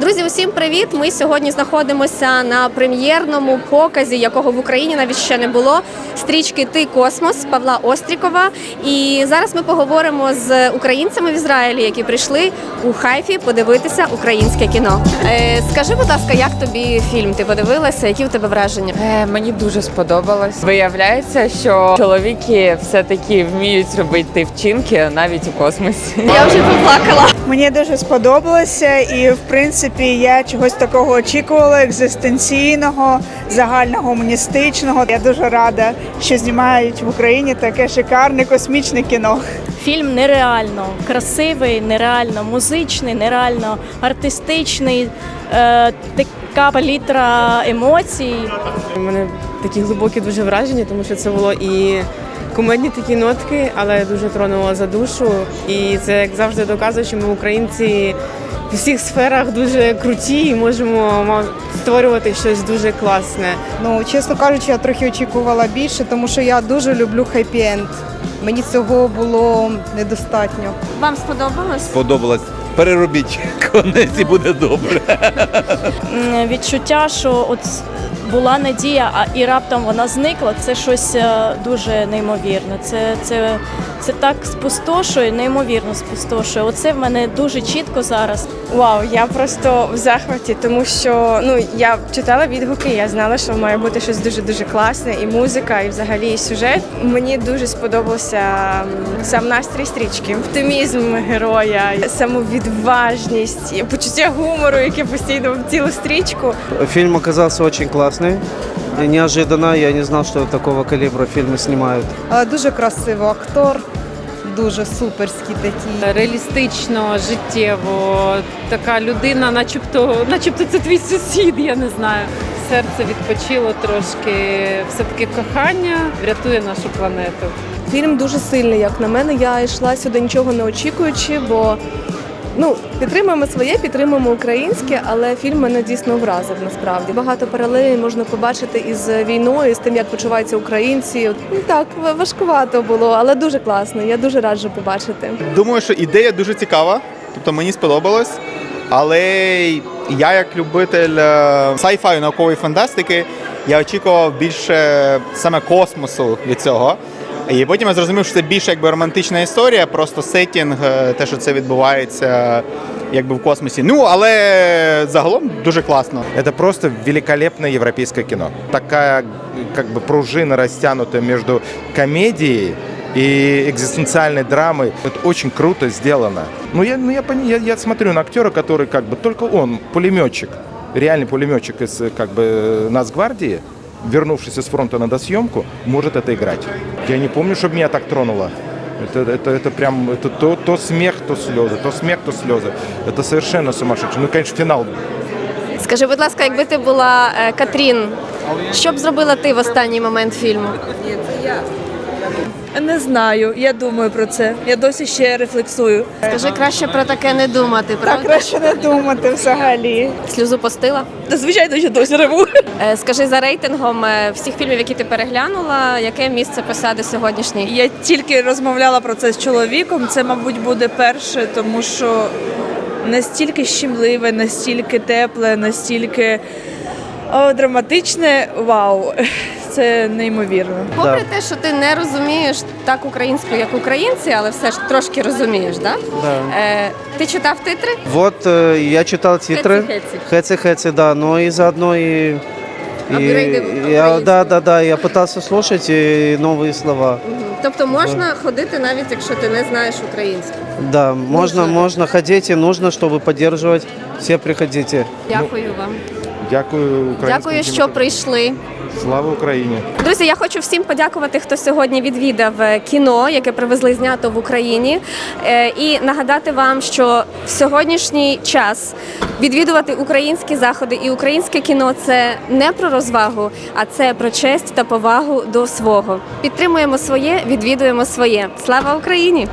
Друзі, усім привіт! Ми сьогодні знаходимося на прем'єрному показі, якого в Україні навіть ще не було. Стрічки Ти космос Павла Острікова. І зараз ми поговоримо з українцями в Ізраїлі, які прийшли у Хайфі подивитися українське кіно. Е, скажи, будь ласка, як тобі фільм? Ти подивилася? Які в тебе враження? Е, Мені дуже сподобалось. Виявляється, що чоловіки все-таки вміють робити вчинки навіть у космосі. Я вже поплакала. Мені дуже сподобалося, і в принципі я чогось такого очікувала екзистенційного, загальногуманістичного. Я дуже рада, що знімають в Україні таке шикарне космічне кіно. Фільм нереально красивий, нереально музичний, нереально артистичний, е, така палітра емоцій. У мене такі глибокі дуже враження, тому що це було і кумедні такі нотки, але дуже тронуло за душу. І це як завжди доказує, що ми українці в всіх сферах дуже круті і можемо створювати щось дуже класне. Ну, чесно кажучи, я трохи очікувала більше, тому що я дуже люблю хеппі-енд. Мені цього було недостатньо. Вам сподобалось? Сподобалось. Переробіть конець і буде добре. Відчуття, що от була надія, а і раптом вона зникла. Це щось е, дуже неймовірне. Це, це, це так спустошує, неймовірно спустошує. Оце в мене дуже чітко зараз. Вау, я просто в захваті, тому що ну я читала відгуки, я знала, що має бути щось дуже дуже класне, і музика, і взагалі і сюжет. Мені дуже сподобався сам настрій стрічки, оптимізм героя, самовідважність, почуття гумору, яке постійно в цілу стрічку. Фильм оказался очень классный. Неожиданно, я не знал, что такого калибра фильмы снимают. А, Дуже красиво актор, дуже суперський такий. реалістично, життєво. Така людина, начебто, начебто це твій сусід, я не знаю. Серце відпочило трошки. Все-таки кохання врятує нашу планету. Фільм дуже сильний, як на мене. Я йшла сюди нічого не очікуючи, бо ну підтримуємо своє, підтримуємо українське, але фільм мене дійсно вразив насправді. Багато паралелей можна побачити із війною, з тим, як почуваються українці. Ну, Так важкувато було, але дуже класно. Я дуже раджу побачити. Думаю, що ідея дуже цікава, тобто мені сподобалось. Але я, як любитель е, сайфаю наукової фантастики, я очікував більше саме космосу від цього. І потім я зрозумів, що це більше якби романтична історія, просто сетінг, е, те, що це відбувається якби в космосі. Ну, але загалом дуже класно. Это просто великолепное европейское кино. Такая как бы пружина растянутая между комедией и экзистенциальной драмой. Это очень круто сделано. Ну я, ну, я, пони- я, я смотрю на актера, который как бы только он, пулеметчик, реальный пулеметчик из как бы Нацгвардии, вернувшийся с фронта на досъемку, может это играть. Я не помню, чтобы меня так тронуло. Это, это, это прям это то, то смех, то слезы, то смех, то слезы. Это совершенно сумасшедший. Ну, конечно, финал Скажи, будь ласка, якби ти була е, Катрін, що б зробила ти в останній момент фільму? не знаю, я думаю про це. Я досі ще рефлексую. Скажи краще про таке не думати, Так правда? краще не думати взагалі. Сльозу постила? Звичайно, що досі реву. Е, Скажи за рейтингом е, всіх фільмів, які ти переглянула, яке місце посяде сьогоднішній? Я тільки розмовляла про це з чоловіком. Це, мабуть, буде перше, тому що настільки щемливе, настільки тепле, настільки о, драматичне. Вау, це неймовірно. Попри те, що ти не розумієш так українську, як українці, але все ж трошки розумієш, да? Да. Е, ти читав титри? Вот э, я читал титры. Хэци-хэци. Хэци-хэци, да, но и заодно и... и Апгрейды я, украинского. да, да, да, я пытался слушать и новые слова. Тобто можна ходити навіть якщо ти не знаєш українську. Да, можно, Нужно. можно ходить и нужно, чтобы поддерживать. Все приходите. Дякую вам. Дякую Дякую, що прийшли. Слава Україні! Друзі, я хочу всім подякувати, хто сьогодні відвідав е, кіно, яке привезли знято в Україні. Е, І нагадати вам, що в сьогоднішній час відвідувати українські заходи і українське кіно це не про розвагу, а це про честь та повагу до свого. Підтримуємо своє, відвідуємо своє. Слава Україні!